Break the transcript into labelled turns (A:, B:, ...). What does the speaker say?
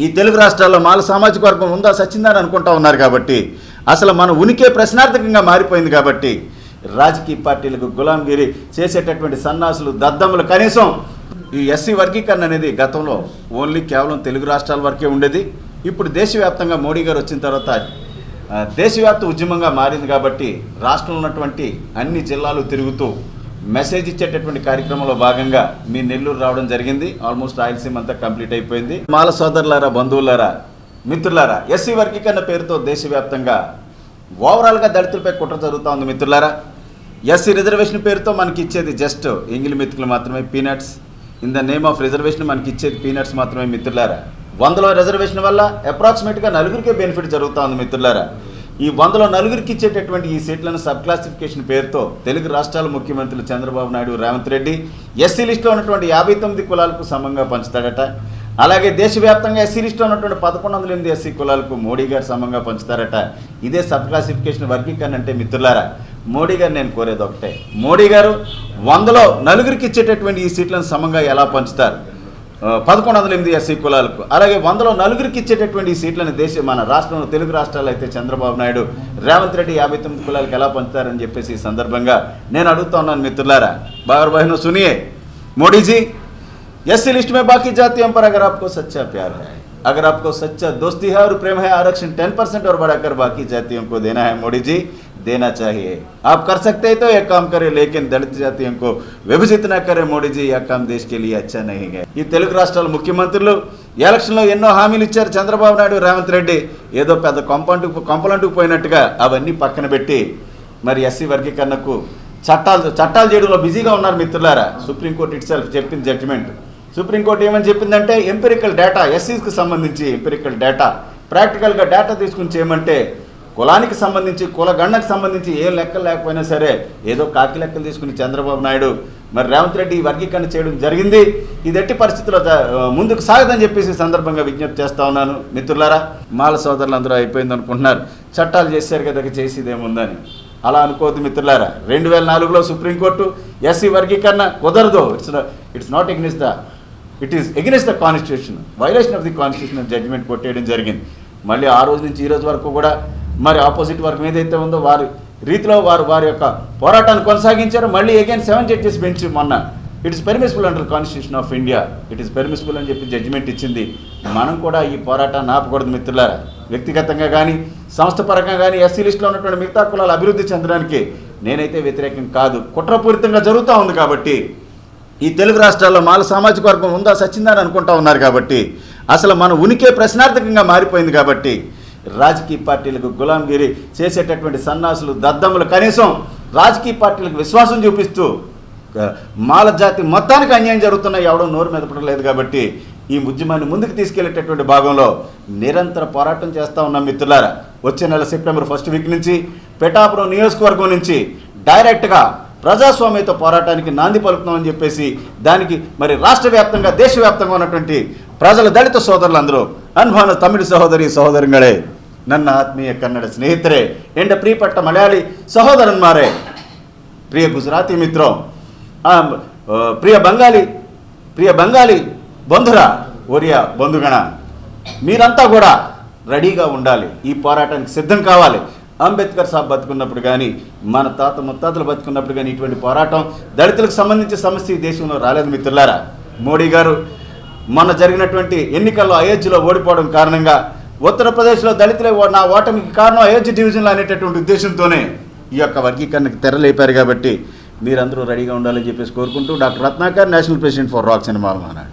A: ఈ తెలుగు రాష్ట్రాల్లో మాల సామాజిక వర్గం ఉందా? సచ్చిందని అనుకుంటా ఉన్నారు కాబట్టి అసలు మన ఉనికే ప్రశ్నార్థకంగా మారిపోయింది కాబట్టి రాజకీయ పార్టీలకు గులాంగిరి చేసేటటువంటి సన్నాసులు దద్దములు కనీసం ఈ ఎస్సీ వర్గీకరణ అనేది గతంలో ఓన్లీ కేవలం తెలుగు రాష్ట్రాల వరకే ఉండేది. ఇప్పుడు దేశవ్యాప్తంగా మోడీ గారు వచ్చిన తర్వాత దేశవ్యాప్త ఉద్యమంగా మారింది కాబట్టి రాష్ట్రంలో ఉన్నటువంటి అన్ని జిల్లాలు తిరుగుతూ మెసేజ్ ఇచ్చేటటువంటి కార్యక్రమంలో భాగంగా మీ నెల్లూరు రావడం జరిగింది. ఆల్మోస్ట్ రాయలసీమ అంతా కంప్లీట్ అయిపోయింది. మాల సోదరులారా బంధువులారా మిత్రులారా ఎస్సీ వర్గీకరణ పేరుతో దేశవ్యాప్తంగా ఓవరాల్గా దళితులపై కుట్ర జరుగుతూ ఉంది మిత్రులారా. ఎస్సీ రిజర్వేషన్ పేరుతో మనకి ఇచ్చేది జస్ట్ ఎంగిలి మిత్రులు మాత్రమే peanuts. In the name of reservation మనకి ఇచ్చేది పీనట్స్ మాత్రమే మిత్రులారా. వందలో రిజర్వేషన్ వల్ల అప్రాక్సిమేట్గా నలుగురికే బెనిఫిట్ జరుగుతూ ఉంది మిత్రులారా. ఈ వందలో నలుగురికి ఇచ్చేటటువంటి ఈ సీట్లను సబ్ క్లాసిఫికేషన్ పేరుతో తెలుగు రాష్ట్రాల ముఖ్యమంత్రులు చంద్రబాబు నాయుడు రేవంత్ రెడ్డి ఎస్సీ లిస్టులో ఉన్నటువంటి యాభై తొమ్మిది కులాలకు సమంగా పంచుతాడట అలాగే దేశవ్యాప్తంగా ఎస్సీ లిస్టులో ఉన్నటువంటి పదకొండు వందల ఎనిమిది ఎస్సీ కులాలకు మోడీ గారు సమంగా పంచుతారట. ఇదే సబ్ క్లాసిఫికేషన్ వర్గీకరణ అంటే మిత్రులారా మోడీ గారు నేను కోరేది ఒకటే. మోడీ గారు వందలో నలుగురికి ఇచ్చేటటువంటి ఈ సీట్లను సమంగా ఎలా పంచుతారు? పదకొండు వందల ఎనిమిది ఎస్సీ కులాలకు అలాగే వందలో నలుగురికి ఇచ్చేటటువంటి ఈ సీట్లను దేశ మన రాష్ట్రంలో తెలుగు రాష్ట్రాలు అయితే చంద్రబాబు నాయుడు రేవంత్ రెడ్డి యాభై తొమ్మిది కులాలకు ఎలా పంచుతారని చెప్పేసి ఈ సందర్భంగా నేను అడుగుతా ఉన్నాను మిత్రులారా బాబర్ బహిను సునియే మోడీ जी एससी लिस्ट में बाकी जातियों पर अगर आपको सच्चा प्यार है अगर आपको सच्चा दोस्ती है और प्रेम है आरक्षण टेन परसेंट और बढ़ाकर बाकी जातियों को देना है मोदी जी देना चाहिए आप कर सकते हैं तो एक काम करें लेकिन दलित जातियों को विभजित न करें మోడీ जी यह काम देश के लिए अच्छा नहीं है ఈ తెలుగు రాష్ట్రాల ముఖ్యమంత్రులు ఎలక్షన్లో ఎన్నో హామీలు ఇచ్చారు చంద్రబాబు నాయుడు రేవంత్ రెడ్డి ఏదో పెద్ద కొంపంటు కొంపలంటుకు పోయినట్టుగా అవన్నీ పక్కన పెట్టి మరి ఎస్సీ వర్గీకరణకు చట్టాలు చట్టాలు చేయడంలో బిజీగా ఉన్నారు మిత్రులారా సుప్రీంకోర్టు ఇట్ సెల్ఫ్ చెప్పింది జడ్జిమెంట్ సుప్రీంకోర్టు ఏమని చెప్పిందంటే ఎంపెరికల్ డేటా ఎస్సీస్కి సంబంధించి ఎంపెరికల్ డేటా ప్రాక్టికల్గా డేటా తీసుకుని చేయమంటే కులానికి సంబంధించి కులగండకు సంబంధించి ఏ లెక్కలు లేకపోయినా సరే ఏదో కాకి లెక్కలు తీసుకుని చంద్రబాబు నాయుడు మరి రేవంత్ రెడ్డి వర్గీకరణ చేయడం జరిగింది. ఇది ఎట్టి పరిస్థితుల్లో ముందుకు సాగదని చెప్పేసి సందర్భంగా విజ్ఞప్తి చేస్తా ఉన్నాను. మిత్రులారా మాల సోదరులు అందరూ అయిపోయింది అనుకుంటున్నారు చట్టాలు చేశారు కదా చేసేదేముందని అలా అనుకోవద్దు మిత్రులారా. రెండు వేల నాలుగులో సుప్రీంకోర్టు ఎస్సీ వర్గీకరణ కుదరదు. It's it's not against the it is against the constitution violation of the constitution judgement కొట్టేయడం జరిగింది. మళ్ళీ ఆ రోజు నుంచి ఈ రోజు వరకు కూడా మరి ఆపోజిట్ వర్గం ఏదైతే ఉందో వారి రీతిలో వారు వారి యొక్క పోరాటాన్ని కొనసాగించారు. మళ్ళీ అగైన్ సెవెన్ జడ్జెస్ బెంచ్ మొన్న. It is permissible under constitution of India it is permissible అని చెప్పి జడ్జిమెంట్ ఇచ్చింది. మనం కూడా ఈ పోరాటాన్ని ఆపకూడదు మిత్రులారా. వ్యక్తిగతంగా కానీ సంస్థ పరంగా కానీ ఎస్సీ లిస్టులో ఉన్నటువంటి మిగతా కులాలు అభివృద్ధి చెందడానికి నేనైతే వ్యతిరేకం కాదు. కుట్రపూరితంగా జరుగుతూ ఉంది కాబట్టి ఈ తెలుగు రాష్ట్రాల్లో మాల సామాజిక వర్గం ఉందా? సచ్చిందని అనుకుంటా ఉన్నారు కాబట్టి అసలు మన ఉనికే ప్రశ్నార్థకంగా మారిపోయింది కాబట్టి రాజకీయ పార్టీలకు గులాంగిరి చేసేటటువంటి సన్నాసులు దద్దములు కనీసం రాజకీయ పార్టీలకు విశ్వాసం చూపిస్తూ మాల జాతి మొత్తానికి అన్యాయం జరుగుతున్న ఎవడో నోరు మెదపడలేదు కాబట్టి ఈ ఉద్యమాన్ని ముందుకు తీసుకెళ్ళేటటువంటి భాగంలో నిరంతర పోరాటం చేస్తూ ఉన్నాం మిత్రులారా. వచ్చే నెల సెప్టెంబర్ ఫస్ట్ వీక్ నుంచి పిఠాపురం నియోజకవర్గం నుంచి డైరెక్ట్గా ప్రజాస్వామ్యత పోరాటానికి నాంది పలుకుతామని చెప్పేసి దానికి మరి రాష్ట్ర వ్యాప్తంగా దేశవ్యాప్తంగా ఉన్నటువంటి ప్రజల దళిత ಸೋದರರಂದರು ಅನ್ಭಾನ ತಮಿಳು ಸಹೋದರಿ ಸಹೋದರಗಳೇ ನನ್ನ ಆತ್ಮೀಯ ಕನ್ನಡ ಸ್ನೇಹಿತರೆ ಎಂಡ ಪ್ರಿಯಪಟ್ಟ ಮಲಯಾಳಿ ಸಹೋದರನ್ಮಾರೇ ప్రియ గుజరాతీ మిత్రం ఆ, ఆ, ప్రియ బంగాళీ ప్రియ బంగాళీ బంధురా ఒరియా బంధుగణ మీరంతా కూడా రెడీగా ఉండాలి ఈ పోరాటానికి సిద్ధం కావాలి అంబేద్కర్ సాబ్ బతుకున్నప్పుడు కానీ మన తాత ముత్తాతలు బతుకున్నప్పుడు కానీ ఇటువంటి పోరాటం దళితులకు సంబంధించిన సమస్య ఈ దేశంలో రాలేదు మిత్రులారా. మోడీ గారు మొన్న జరిగినటువంటి ఎన్నికల్లో అయోధ్యలో ఓడిపోవడం కారణంగా ఉత్తరప్రదేశ్లో దళితులే నా ఓటమికి కారణం అయోధ్య డివిజన్లో అనేటటువంటి ఉద్దేశంతోనే ఈ యొక్క వర్గీకరణకు తెరలేపారు కాబట్టి మీరందరూ రెడీగా ఉండాలని చెప్పేసి కోరుకుంటూ doctor Ratnakar national president for rock cinema అన్నాడు